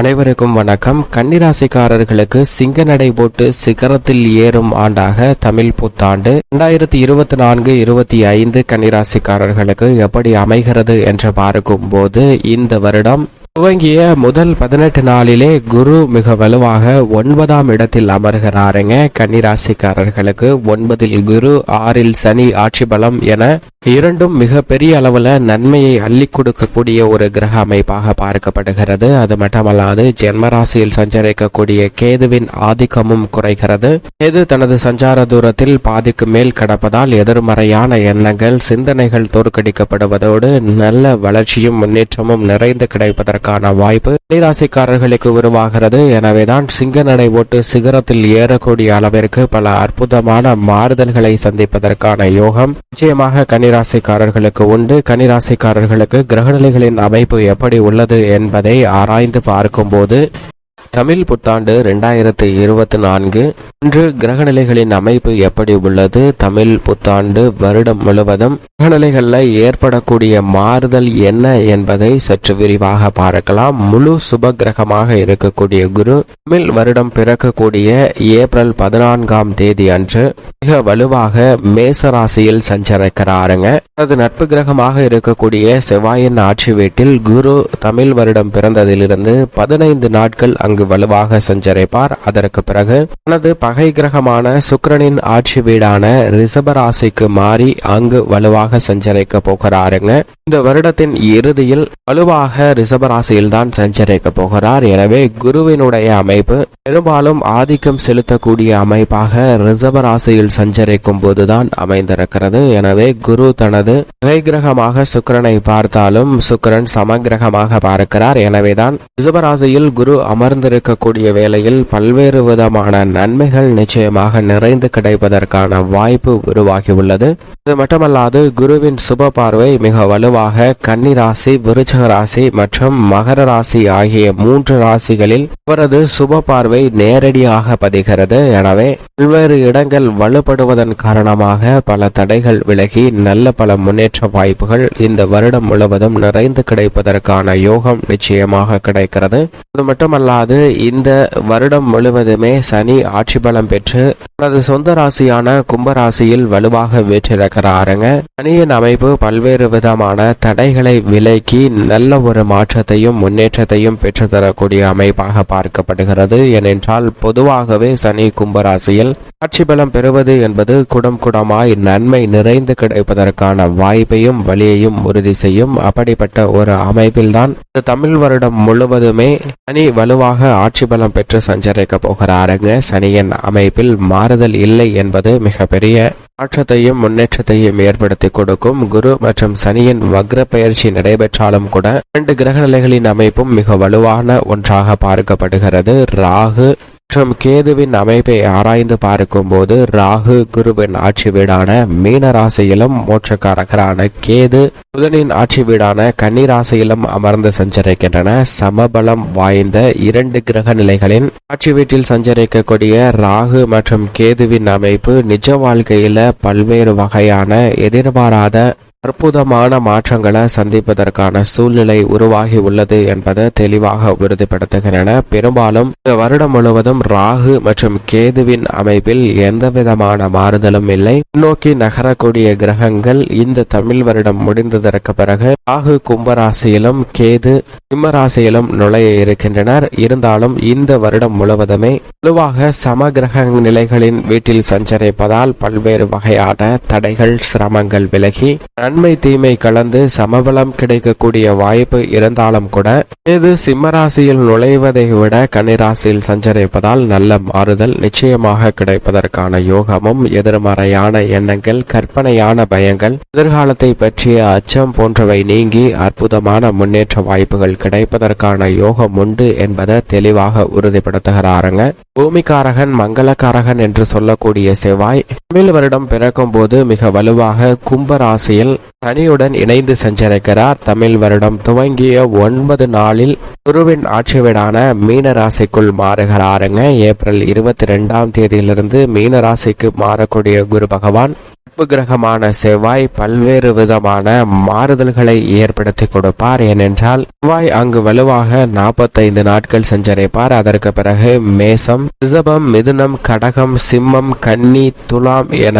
அனைவருக்கும் வணக்கம். கன்னிராசிக்காரர்களுக்கு சிங்க நடை போட்டு சிகரத்தில் ஏறும் ஆண்டாக தமிழ் புத்தாண்டு இரண்டாயிரத்தி இருபத்தி நான்கு இருபத்தி ஐந்து கன்னிராசிக்காரர்களுக்கு எப்படி அமைகிறது என்று பார்க்கும் போது இந்த வருடம் துவங்கிய முதல் பதினெட்டு நாளிலே குரு மிக வலுவாக ஒன்பதாம் இடத்தில் அமர்கிறாருங்க. கன்னிராசிக்காரர்களுக்கு ஒன்பதில் குரு ஆறில் சனி ஆட்சி பலம் என இரண்டும் மிக பெரிய அளவுல நன்மையை அள்ளி கொடுக்கக்கூடிய ஒரு கிரக அமைப்பாக பார்க்கப்படுகிறது. அது மட்டுமல்லாது ஜென்மராசியில் சஞ்சரிக்கக்கூடிய கேதுவின் ஆதிக்கமும் குறைகிறது. கேது தனது சஞ்சார தூரத்தில் பாதிக்கு மேல் கடப்பதால் எதிர்மறையான எண்ணங்கள் சிந்தனைகள் தோற்கடிக்கப்படுவதோடு நல்ல வளர்ச்சியும் முன்னேற்றமும் நிறைந்து கிடைப்பதற்கான வாய்ப்பு ராசிக்காரர்களுக்கு உருவாகிறது. எனவேதான் சிங்க நடை ஓட்டு சிகரத்தில் ஏறக்கூடிய அளவிற்கு பல அற்புதமான மாறுதல்களை சந்திப்பதற்கான யோகம். நிச்சயமாக கன்னிராசிக்காரர்களுக்கு உண்டு. கன்னிராசிக்காரர்களுக்கு கிரகநிலைகளின் அமைப்பு எப்படி உள்ளது என்பதை ஆராய்ந்து பார்க்கும்போது தமிழ் புத்தாண்டு ரெண்டாயிரத்தி இருபத்தி நான்கு இன்று கிரகநிலைகளின் அமைப்பு எப்படி உள்ளது? தமிழ் புத்தாண்டு வருடம் முழுவதும் கிரகநிலைகளில் ஏற்படக்கூடிய மாறுதல் என்ன என்பதை சற்று விரிவாக பார்க்கலாம். முழு சுப கிரகமாக இருக்கக்கூடிய குரு தமிழ் வருடம் பிறக்கக்கூடிய ஏப்ரல் பதினான்காம் தேதி அன்று மிக வலுவாக மேச ராசியில் சஞ்சரிக்கிறாருங்க. தனது நட்பு கிரகமாக இருக்கக்கூடிய செவ்வாயின் ஆட்சி வீட்டில் குரு தமிழ் வருடம் பிறந்ததிலிருந்து பதினைந்து நாட்கள் அங்கு வலுவாக சஞ்சரிப்பார். அதற்கு பிறகு தனது பகை கிரகமான சுக்கரனின் ஆட்சி வீடான ரிசபராசிக்கு மாறி அங்கு வலுவாக சஞ்சரிக்க போகிறாருங்க. இந்த வருடத்தின் இறுதியில் வலுவாக ரிஷபராசியில் தான் சஞ்சரிக்க போகிறார். எனவே குருவினுடைய அமைப்பு பெரும்பாலும் ஆதிக்கம் செலுத்தக்கூடிய அமைப்பாக ரிசர்வ ராசியில் சஞ்சரிக்கும் போதுதான் அமைந்திருக்கிறது. எனவே குரு தனது கிரகமாக சுக்கரனை பார்த்தாலும் சுக்கரன் சமகிரகமாக பார்க்கிறார். எனவேதான் ரிஷபராசியில் குரு அமர்ந்திருக்கக்கூடிய வேளையில் பல்வேறு விதமான நன்மைகள் நிச்சயமாக நிறைந்து கிடைப்பதற்கான வாய்ப்பு உருவாகியுள்ளது. இது மட்டுமல்லாது குருவின் சுப பார்வை மிக வலுவாக கன்னி ராசி விருச்சக ராசி மற்றும் மகர ராசி ஆகிய மூன்று ராசிகளில் அவரது சுப பார்வை நேரடியாக பதிகிறது. எனவே பல்வேறு இடங்கள் வலுப்படுவதன் காரணமாக பல தடைகள் விலகி நல்ல பல முன்னேற்ற வாய்ப்புகள் இந்த வருடம் முழுவதும் நிறைந்து கிடைப்பதற்கான யோகம் நிச்சயமாக கிடைக்கிறது. அது மட்டுமல்லாது இந்த வருடம் முழுவதுமே சனி ஆட்சி பலம் பெற்று தனது சொந்த ராசியான கும்பராசியில் வலுவாக வீற்றிருக்கிறாருங்க. சனியின் அமைப்பு பல்வேறு விதமான தடைகளை விலக்கி நல்ல ஒரு மாற்றத்தையும் முன்னேற்றத்தையும் பெற்றுத்தரக்கூடிய அமைப்பாக பார்க்கப்படுகிறது. என என்றால் பொதுவாகவே சனி கும்பராசியில் ஆட்சி பலம் பெறுவது என்பது குடம் குடமாய் நன்மை நிறைந்து கிடைப்பதற்கான வாய்ப்பையும் வழியையும் உறுதி செய்யும் அப்படிப்பட்ட ஒரு அமைப்பில்தான் இந்த தமிழ் வருடம் முழுவதுமே சனி வலுவாக ஆட்சி பலம் பெற்று சஞ்சரிக்க போகிறாருங்க. சனியின் அமைப்பில் மாறுதல் இல்லை என்பது மிகப்பெரிய மாற்றத்தையும் முன்னேற்றத்தையும் ஏற்படுத்தி கொடுக்கும் குரு மற்றும் சனியின் வக்ர பயிற்சி நடைபெற்றாலும் கூட இரண்டு கிரக நிலைகளின் அமைப்பும் மிக வலுவான ஒன்றாக பார்க்கப்படுகிறது. ராகு மற்றும் கேதுவின் அமைப்பை ஆராய்ந்து பார்க்கும்போது ராகு குருவின் ஆட்சி வீடான மீன ராசியிலும் மோட்சக்காரகரான கேது புதனின் ஆட்சி வீடான கன்னி ராசியிலும் அமர்ந்து சஞ்சரிக்கின்றன. சமபலம் வாய்ந்த இரண்டு கிரக நிலைகளின் ஆட்சி வீட்டில் சஞ்சரிக்கக்கூடிய ராகு மற்றும் கேதுவின் அமைப்பு நிஜ வாழ்க்கையில பல்வேறு வகையான எதிர்பாராத அற்புதமான மாற்றங்களை சந்திப்பதற்கான சூழ்நிலை உருவாகி உள்ளது என்பதை தெளிவாக உறுதிப்படுத்துகின்றன. பெரும்பாலும் இந்த வருடம் முழுவதும் ராகு மற்றும் கேதுவின் அமைப்பில் எந்த விதமான மாறுதலும் இல்லை. நோக்கி நகரக்கூடிய கிரகங்கள் இந்த தமிழ் வருடம் முடிந்ததற்கு பிறகு ராகு கும்பராசியிலும் கேது சிம்மராசியிலும் நுழைய இருக்கின்றனர். இருந்தாலும் இந்த வருடம் முழுவதுமே பொதுவாக சம கிரக நிலைகளின் வீட்டில் சஞ்சரிப்பதால் பல்வேறு வகையான தடைகள் சிரமங்கள் விலகி நன்மை தீமை கலந்து சமபலம் கிடைக்கக்கூடிய வாய்ப்பு இருந்தாலும் கூட இது சிம்மராசியில் நுழைவதை விட கன்னிராசியில் சஞ்சரிப்பதால் நல்ல மாறுதல் நிச்சயமாக கிடைப்பதற்கான யோகமும் எதிர்மறையான எண்ணங்கள் கற்பனையான பயங்கள் எதிர்காலத்தை பற்றிய அச்சம் போன்றவை நீங்கி அற்புதமான முன்னேற்ற வாய்ப்புகள் கிடைப்பதற்கான யோகம் உண்டு என்பதை தெளிவாக உறுதிப்படுத்துகிறாருங்க. பூமிக்காரகன் மங்களக்காரகன் என்று சொல்லக்கூடிய செவ்வாய் தமிழ் வருடம் பிறக்கும் போது மிக வலுவாக கும்பராசியில் சனியுடன் இணைந்து சஞ்சரிக்கிறார். தமிழ் வருடம் துவங்கிய ஒன்பது நாளில் குருவின் ஆட்சி வீடான மீன ராசிக்குள் மாறுகிறாருங்க. ஏப்ரல் இருபத்தி ரெண்டாம் தேதியிலிருந்து மீன ராசிக்கு மாறக்கூடிய குரு பகவான் கிரகமான செவ்வாய் பல்வேறு விதமான மாறுதல்களை ஏற்படுத்தி கொடுப்பார். ஏனென்றால் செவ்வாய் அங்கு வலுவாக நாற்பத்தைந்து நாட்கள் சஞ்சரிப்பார். அதற்கு பிறகு மேசம் ரிஷபம் மிதுனம் கடகம் சிம்மம் கன்னி துலாம் என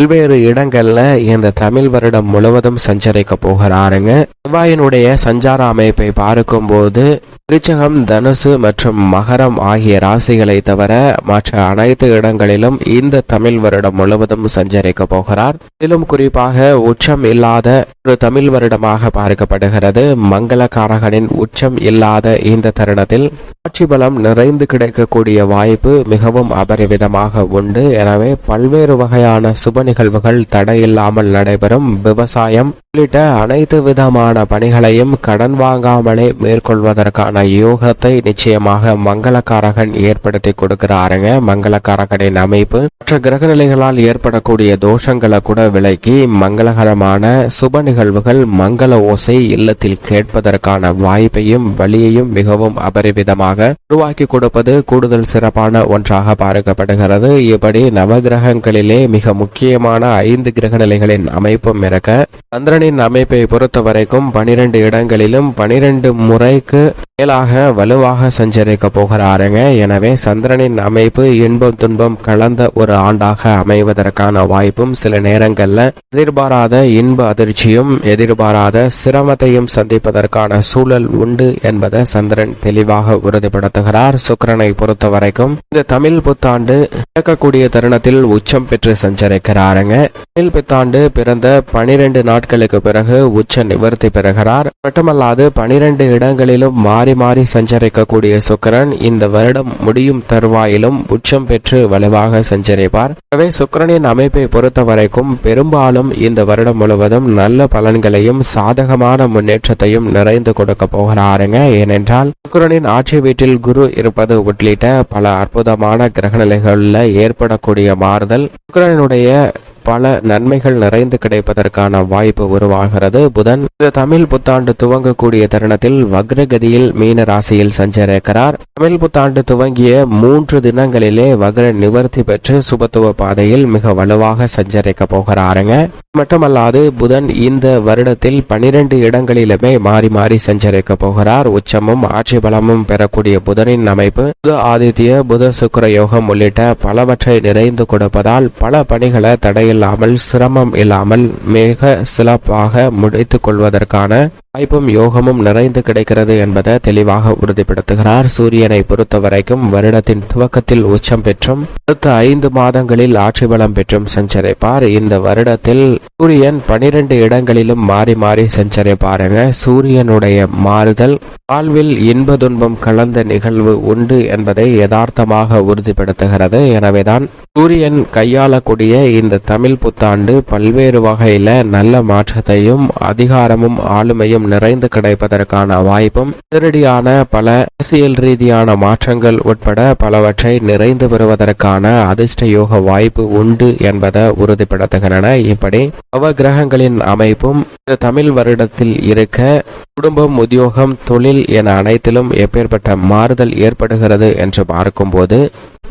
பல்வேறு இடங்கள்ல இந்த தமிழ் வருடம் முழுவதும் சஞ்சரிக்க போகிறாருங்க. செவ்வாயினுடைய சஞ்சார அமைப்பை பார்க்கும்போது திருச்சகம் தனுசு மற்றும் மகரம் ஆகிய ராசிகளை தவிர மற்ற அனைத்து இடங்களிலும் இந்த தமிழ் வருடம் முழுவதும் சஞ்சரிக்க போகிறார். இதிலும் குறிப்பாக உச்சம் இல்லாத ஒரு தமிழ் வருடமாக பார்க்கப்படுகிறது. மங்களகாரகனின் உச்சம் இல்லாத இந்த தருணத்தில் ஆட்சி பலம் நிறைந்து கிடைக்கக்கூடிய வாய்ப்பு மிகவும் அபரிவிதமாக உண்டு. எனவே பல்வேறு வகையான சுப நிகழ்வுகள் தடையில்லாமல் நடைபெறும். விவசாயம் உள்ளிட்ட அனைத்து விதமான பணிகளையும் கடன் வாங்காமலே மேற்கொள்வதற்கான யோகத்தை நிச்சயமாக மங்களக்காரகன் ஏற்படுத்தி கொடுக்கிறாருங்க. மங்களக்காரகனின் அமைப்பு மற்ற கிரகநிலைகளால் ஏற்படக்கூடிய தோஷங்களை கூட விலக்கி மங்களகரமான சுப நிகழ்வுகள் மங்கள ஓசை இல்லத்தில் கேட்பதற்கான வாய்ப்பையும் வழியையும் மிகவும் அபரிவிதமாக உருவாக்கி கொடுப்பது கூடுதல் சிறப்பான ஒன்றாக பார்க்கப்படுகிறது. இப்படி நவகிரகங்களிலே மிக முக்கிய முக்கியமான ஐந்து கிரகநிலைகளின் அமைப்பும் இருக்க சந்திரனின் அமைப்பை பொறுத்த வரைக்கும் பனிரெண்டு இடங்களிலும் பனிரெண்டு முறைக்கு மேலாக வலுவாக சஞ்சரிக்க போகிறாருங்க. எனவே சந்திரனின் அமைப்பு இன்பம் துன்பம் கலந்த ஒரு ஆண்டாக அமைவதற்கான வாய்ப்பும் சில நேரங்களில் எதிர்பாராத இன்ப அதிர்ச்சியும் எதிர்பாராத சிரமத்தையும் சந்திப்பதற்கான சூழல் உண்டு என்பதை சந்திரன் தெளிவாக உறுதிப்படுத்துகிறார். சுக்கிரனை பொறுத்த வரைக்கும் இந்த தமிழ் புத்தாண்டு இறக்கக்கூடிய தருணத்தில் உச்சம் பெற்று சஞ்சரிக்கிறார். சஞ்சரிக்கிறாருங்க தமிழ் புத்தாண்டு பிறந்த பனிரெண்டு நாட்களுக்கு பிறகு உச்ச நிவர்த்தி பெறுகிறார். மட்டுமல்லாது பனிரெண்டு இடங்களிலும் மாறி மாறி சஞ்சரிக்கக்கூடிய சுக்கரன் இந்த வருடம் முடியும் தருவாயிலும் உச்சம் பெற்று வலுவாக சஞ்சரிப்பார். எனவே சுக்கிரனின் அமைப்பை பொறுத்த வரைக்கும் பெரும்பாலும் இந்த வருடம் முழுவதும் நல்ல பலன்களையும் சாதகமான முன்னேற்றத்தையும் நிறைந்து கொடுக்க போகிறாருங்க. ஏனென்றால் சுக்கிரனின் ஆட்சி வீட்டில் குரு இருப்பது உள்ளிட்ட பல அற்புதமான கிரகநிலைகளில் ஏற்படக்கூடிய மாறுதல். சுக்கிரனுடைய பல நன்மைகள் நிறைந்து கிடைப்பதற்கான வாய்ப்பு உருவாகிறது. புதன் இந்த தமிழ் புத்தாண்டு துவங்கக்கூடிய தருணத்தில் வக்ரகதியில் மீன ராசியில் சஞ்சரிக்கிறார். தமிழ் புத்தாண்டு துவங்கிய மூன்று தினங்களிலே வக்ர நிவர்த்தி பெற்று சுபத்துவ பாதையில் மிக வலுவாக சஞ்சரிக்க போகிறாருங்க. மட்டுமல்லாது புதன் இந்த வருடத்தில் பனிரெண்டு இடங்களிலுமே மாறி மாறி சஞ்சரிக்க போகிறார். உச்சமும் ஆட்சி பலமும் பெறக்கூடிய புதனின் அமைப்பு புத ஆதித்ய புத சுக்கர யோகம் உள்ளிட்ட பலவற்றை நிறைந்து கொடுப்பதால் பல பணிகளை தடையில் இல்லாமல் சிரமம் இல்லாமல் மிக சிறப்பாக முடித்துக் கொள்வதற்கான வாய்ப்பும் யோகமும் நிறைந்து கிடைக்கிறது என்பதை தெளிவாக உறுதிப்படுத்துகிறார். சூரியனை பொறுத்த வரைக்கும் வருடத்தின் துவக்கத்தில் உச்சம் பெற்றும் அடுத்த ஐந்து மாதங்களில் ஆட்சி பலம் பெற்றும் சஞ்சரிப்பார். இந்த வருடத்தில் சூரியன் பனிரெண்டு இடங்களிலும் மாறி மாறி சஞ்சரிப்பாருங்க. சூரியனுடைய மாறுதல் வாழ்வில் இன்ப துன்பம் கலந்த நிகழ்வு உண்டு என்பதை யதார்த்தமாக உறுதிப்படுத்துகிறது. எனவேதான் சூரியன் கையாளக்கூடிய இந்த தமிழ் புத்தாண்டு பல்வேறு வகையில நல்ல மாற்றத்தையும் அதிகாரமும் ஆளுமையும் நிறைந்து கிடைப்பதற்கான வாய்ப்பும் நேரடியான பல அரசியல் ரீதியான மாற்றங்கள் உட்பட பலவற்றை நிறைந்து பெறுவதற்கான அதிர்ஷ்ட யோக வாய்ப்பு உண்டு என்பதை உறுதிப்படுத்துகின்றன இப்படி நவ கிரகங்களின் அமைப்பும் இந்த தமிழ் வருடத்தில் இருக்க குடும்பம் உத்தியோகம் தொழில் என அனைத்திலும் எப்பேற்பட்ட மாறுதல் ஏற்படுகிறது என்று பார்க்கும்போது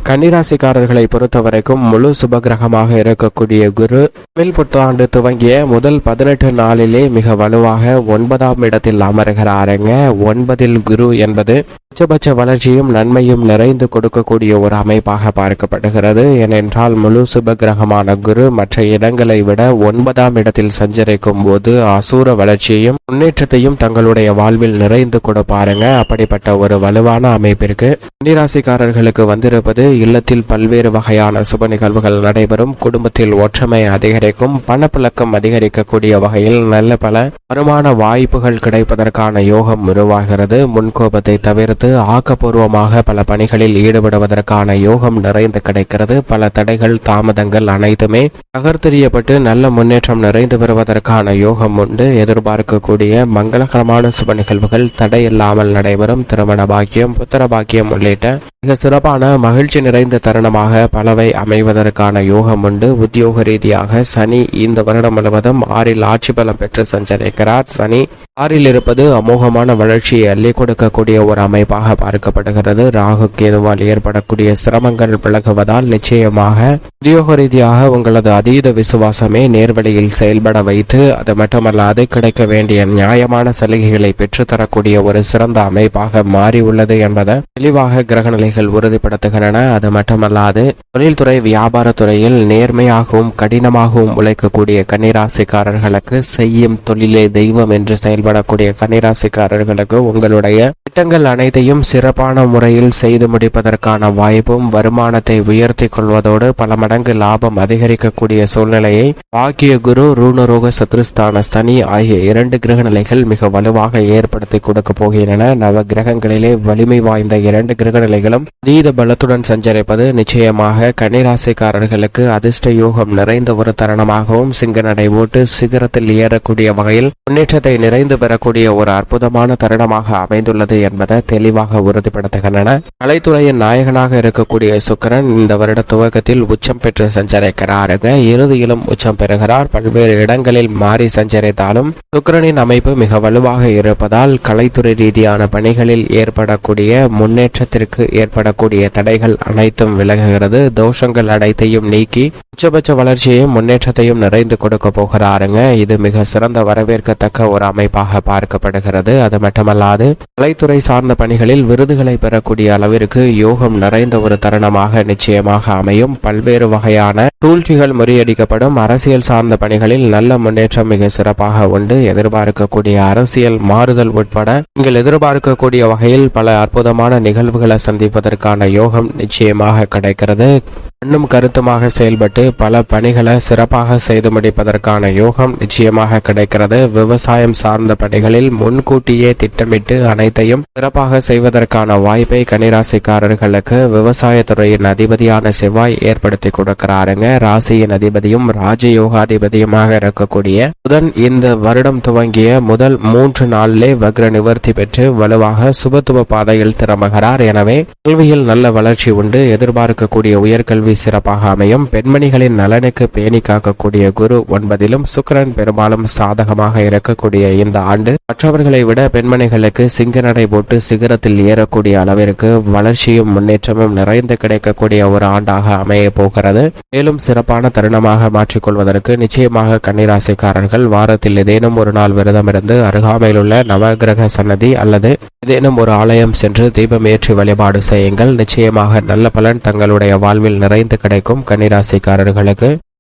கன்னிராசிக்காரர்களை பொறுத்தவரைக்கும் முழு சுபகிரகமாக இருக்கக்கூடிய குரு தமிழ் புத்தாண்டு துவங்கிய முதல் பதினெட்டு நாளிலே மிக வலுவாக ஒன்பதாம் இடத்தில் அமர்கிறாருங்க. ஒன்பதில் குரு என்பது உச்சபட்ச வளர்ச்சியும் நன்மையும் நிறைந்து கொடுக்கக்கூடிய ஒரு அமைப்பாக பார்க்கப்படுகிறது. ஏனென்றால் முழு சுபகிரகமான குரு மற்ற இடங்களை விட ஒன்பதாம் இடத்தில் சஞ்சரிக்கும் போது அசூர வளர்ச்சியையும் முன்னேற்றத்தையும் தங்களுடைய வாழ்வில் நிறைந்து கொடுப்பாருங்க அப்படிப்பட்ட ஒரு வலுவான அமைப்பிற்கு கன்னிராசிக்காரர்களுக்கு வந்திருப்பது இல்லத்தில் பல்வேறு வகையான சுப நிகழ்வுகள் நடைபெறும். குடும்பத்தில் ஒற்றுமை அதிகரிக்கும் பணப்புழக்கம் அதிகரிக்கக்கூடிய வகையில் நல்ல பல வருமான வாய்ப்புகள் கிடைப்பதற்கான யோகம் உருவாகிறது. முன்கோபத்தை தவிர்த்து ஆக்கப்பூர்வமாக பல பணிகளில் ஈடுபடுவதற்கான யோகம் நிறைந்து கிடைக்கிறது. பல தடைகள் தாமதங்கள் அனைத்துமே தகர்த்தெறியப்பட்டு நல்ல முன்னேற்றம் நிறைந்து பெறுவதற்கான யோகம் உண்டு. எதிர்பார்க்கக்கூடிய மங்களகரமான சுப நிகழ்வுகள் தடையில்லாமல் நடைபெறும். திருமண பாக்கியம் புத்திர பாக்கியம் உள்ளிட்ட மிக சிறப்பான மகிழ்ச்சி நிறைந்த தருணமாக பலவை அமைவதற்கான யோகம் உண்டு. உத்தியோக ரீதியாக சனி இந்த வருடம் முழுவதும் ஆறில் ஆட்சி பலம் பெற்று சஞ்சரிக்கிறார். சனி ஆறில் இருப்பது அமோகமான வளர்ச்சியை அள்ளி கொடுக்கக்கூடிய ஒரு அமைப்பாக பார்க்கப்படுகிறது. ராகு கேதுவால் ஏற்படக்கூடிய சிரமங்கள் விலகுவதால் நிச்சயமாக உத்தியோக ரீதியாக உங்களது அதீத விசுவாசமே நேர்வழியில் செயல்பட வைத்து அது மட்டுமல்லாது கிடைக்க வேண்டிய நியாயமான சலுகைகளை பெற்றுத்தரக்கூடிய ஒரு சிறந்த அமைப்பாக மாறி உள்ளது என்பதை தெளிவாக கிரகநிலை கிரகநிலைகள் உறுதிப்படுத்துகின்றன. அது மட்டுமல்லாது தொழில்துறை வியாபாரத்துறையில் நேர்மையாகவும் கடினமாகவும் உழைக்கக்கூடிய கன்னிராசிக்காரர்களுக்கு செய்யும் தொழிலே தெய்வம் என்று செயல்படக்கூடிய கன்னிராசிக்காரர்களுக்கு உங்களுடைய திட்டங்கள் அனைத்தையும் சிறப்பான முறையில் செய்து முடிப்பதற்கான வாய்ப்பும் வருமானத்தை உயர்த்தி கொள்வதோடு பல மடங்கு லாபம் அதிகரிக்கக்கூடிய சூழ்நிலையை பாக்கிய குரு ரூணரோக சத்ருஸ்தான சனி ஆகிய இரண்டு கிரக நிலைகள் மிக வலுவாக ஏற்படுத்தி கொடுக்க போகின்றன. நவ கிரகங்களிலே வலிமை வாய்ந்த இரண்டு கிரக நிலைகளும் நீத பலத்துடன் சஞ்சரிப்பது நிச்சயமாக கன்னிராசிக்காரர்களுக்கு அதிர்ஷ்ட யோகம் நிறைந்த ஒரு தருணமாகவும் சிங்க நடை ஓட்டு சிகரத்தில் ஏறக்கூடிய வகையில் முன்னேற்றத்தை நிறைந்து பெறக்கூடிய ஒரு அற்புதமான தருணமாக அமைந்துள்ளது என்பதை தெளிவாக உறுதிப்படுத்துகின்றன. கலைத்துறையின் நாயகனாக இருக்கக்கூடிய சுக்கரன் இந்த வருட துவக்கத்தில் உச்சம் பெற்று சஞ்சரிக்கிறாருங்க. இறுதியிலும் உச்சம் பெறுகிறார். பல்வேறு இடங்களில் மாறி சஞ்சரித்தாலும் சுக்கரனின் அமைப்பு மிக வலுவாக இருப்பதால் கலைத்துறை ரீதியான பணிகளில் ஏற்படக்கூடிய முன்னேற்றத்திற்கு ஏற்படக்கூடிய தடைகள் அனைத்தும் விலகுகிறது. தோஷங்கள் அனைத்தையும் நீக்கி உச்சபட்ச வளர்ச்சியையும் முன்னேற்றத்தையும் நிறைந்து கொடுக்க போகிறாருங்க. இது மிக சிறந்த வரவேற்கத்தக்க ஒரு அமைப்பாக பார்க்கப்படுகிறது. அது மட்டுமல்லாது கலைத்துறை சார்ந்த பணிகளில் விருதுகளை பெறக்கூடிய அளவிற்கு யோகம் நிறைந்த ஒரு தருணமாக நிச்சயமாக அமையும். பல்வேறு வகையான சூழ்ச்சிகள் முறியடிக்கப்படும். அரசியல் சார்ந்த பணிகளில் நல்ல முன்னேற்றம் மிக சிறப்பாக உண்டு. எதிர்பார்க்கக்கூடிய அரசியல் மாறுதல் உட்பட நீங்கள் எதிர்பார்க்கக்கூடிய வகையில் பல அற்புதமான நிகழ்வுகளை சந்திப்பதற்கான யோகம் நிச்சயமாக கிடைக்கிறது. கண்ணும் கருத்துமாக செயல்பட்டு பல பணிகளை சிறப்பாக செய்து முடிப்பதற்கான யோகம் நிச்சயமாக கிடைக்கிறது. விவசாயம் சார்ந்த பணிகளில் முன்கூட்டியே திட்டமிட்டு அனைத்தையும் சிறப்பாக செய்வதற்கான வாய்ப்பை கனிராசிக்காரர்களுக்கு விவசாயத்துறையின் அதிபதியான செவ்வாய் ஏற்படுத்தி கொடுக்கிறாருங்க. ராசியின் அதிபதியும் ராஜயோகாதிபதியுமாக இருக்கக்கூடிய புதன் இந்த வருடம் துவங்கிய முதல் மூன்று நாளிலே வக்ர நிவர்த்தி பெற்று வலுவாக சுபத்துவ பாதையில் திரும்புகிறார். எனவே கல்வியில் நல்ல வளர்ச்சி உண்டு. எதிர்பார்க்கக்கூடிய உயர்கல்வி சிறப்பாக அமையும். பெண்மணிகளின் நலனுக்கு பேணி காக்கக்கூடிய குரு ஒன்பதிலும் சுக்கிரன் பெரும்பாலும் சாதகமாக இருக்கக்கூடிய இந்த ஆண்டு. மற்றவர்களை விட பெண்மணிகளுக்கு சிங்க நடை போட்டு சிகரத்தில் ஏறக்கூடிய அளவிற்கு வளர்ச்சியும் முன்னேற்றமும் நிறைந்து கிடைக்கக்கூடிய ஒரு ஆண்டாக அமைய போகிறது. மேலும் சிறப்பான தருணமாக மாற்றிக்கொள்வதற்கு நிச்சயமாக கன்னிராசிக்காரர்கள் வாரத்தில் ஏதேனும் ஒரு நாள் விரதமிருந்து அருகாமையில் உள்ள நவகிரக சன்னதி அல்லது ஏதேனும் ஒரு ஆலயம் சென்று தீபம் ஏற்றி வழிபாடு செய்யுங்கள். நிச்சயமாக நல்ல பலன் தங்களுடைய வாழ்வில் நிறைந்து கிடைக்கும் கன்னிராசிக்காரர்களுக்கு